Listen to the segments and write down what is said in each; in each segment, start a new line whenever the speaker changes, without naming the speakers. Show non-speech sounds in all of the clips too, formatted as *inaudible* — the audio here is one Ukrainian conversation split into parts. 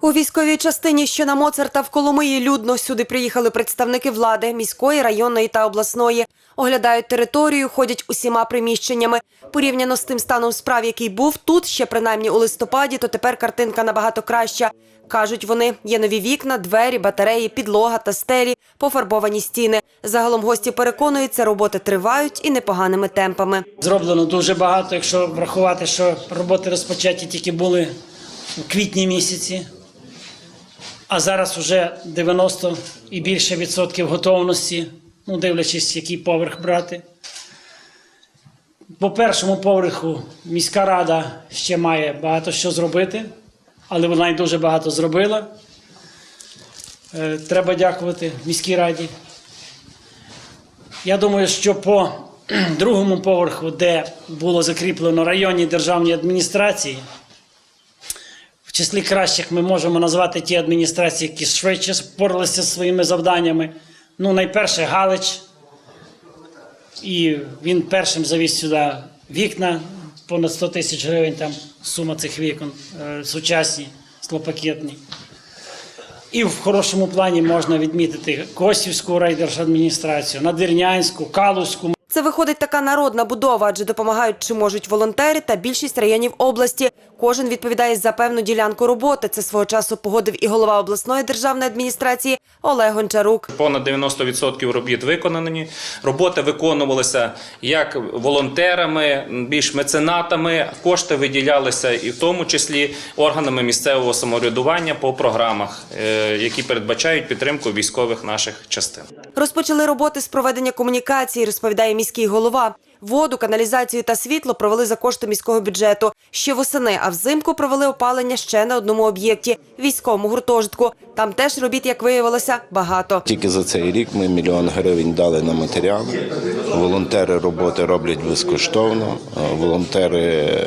У військовій частині, що на Моцарта в Коломиї, людно сюди приїхали представники влади міської, районної та обласної. Оглядають територію, ходять усіма приміщеннями. Порівняно з тим станом справ, який був тут, ще принаймні у листопаді, то тепер картинка набагато краща. Кажуть вони, є нові вікна, двері, батареї, підлога та стелі, пофарбовані стіни. Загалом гості переконуються, роботи тривають і непоганими темпами.
Зроблено дуже багато, якщо врахувати, що роботи розпочаті тільки були у квітні місяці, а зараз вже 90 і більше відсотків готовності, ну дивлячись, який поверх брати. По першому поверху міська рада ще має багато що зробити, але вона й дуже багато зробила. Е, Треба дякувати міській раді. Я думаю, що по *clears throat* другому поверху, де було закріплено районні державні адміністрації, числі кращих ми можемо назвати ті адміністрації, які швидше впоралися зі своїми завданнями. Ну, найперше Галич, і він першим завіз сюди вікна, понад 100 тисяч гривень там сума цих вікон, е, сучасні, склопакетні. І в хорошому плані можна відмітити Косівську райдержадміністрацію, Надвірнянську, Калузьку.
Це виходить така народна будова, адже допомагають чи можуть волонтери та більшість районів області. Кожен відповідає за певну ділянку роботи. Це свого часу погодив і голова обласної державної адміністрації Олег Гончарук.
Понад 90% робіт виконані. Роботи виконувалися як волонтерами, більш меценатами. Кошти виділялися і в тому числі органами місцевого самоврядування по програмах, е, які передбачають підтримку військових наших частин.
Розпочали роботи з проведення комунікації, розповідає міський голова. Воду, каналізацію та світло провели за кошти міського бюджету. Ще восени, а взимку провели опалення ще на одному об'єкті військовому гуртожитку. Там теж робіт, як виявилося, багато.
Тільки за цей рік ми мільйон гривень дали на матеріали. Волонтери роботи роблять безкоштовно. Волонтери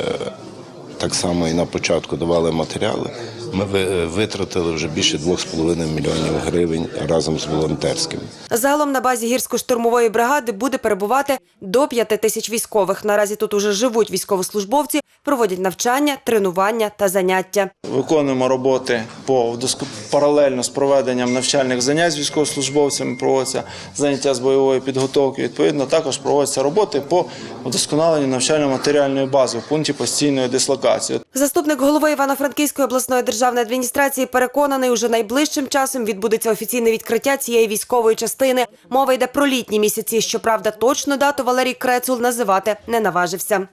так само і на початку давали матеріали. Ми ви- витратили вже більше 2,5 мільйонів гривень разом з волонтерським.
Загалом на базі гірсько-штурмової бригади буде перебувати до п'яти тисяч військових. Наразі тут уже живуть військовослужбовці, проводять навчання, тренування та заняття.
Виконуємо роботи по паралельно з проведенням навчальних занять з військовослужбовцями. Проводяться заняття з бойової підготовки. Відповідно, також проводяться роботи по вдосконаленню навчально-матеріальної бази в пункті постійної дислокації.
Заступник голови Івано-Франківської обласної державної адміністрації переконаний, уже найближчим часом відбудеться офіційне відкриття цієї військової частини. Мова йде про літні місяці. Щоправда, точну дату Валерій Крецул називати не наважився.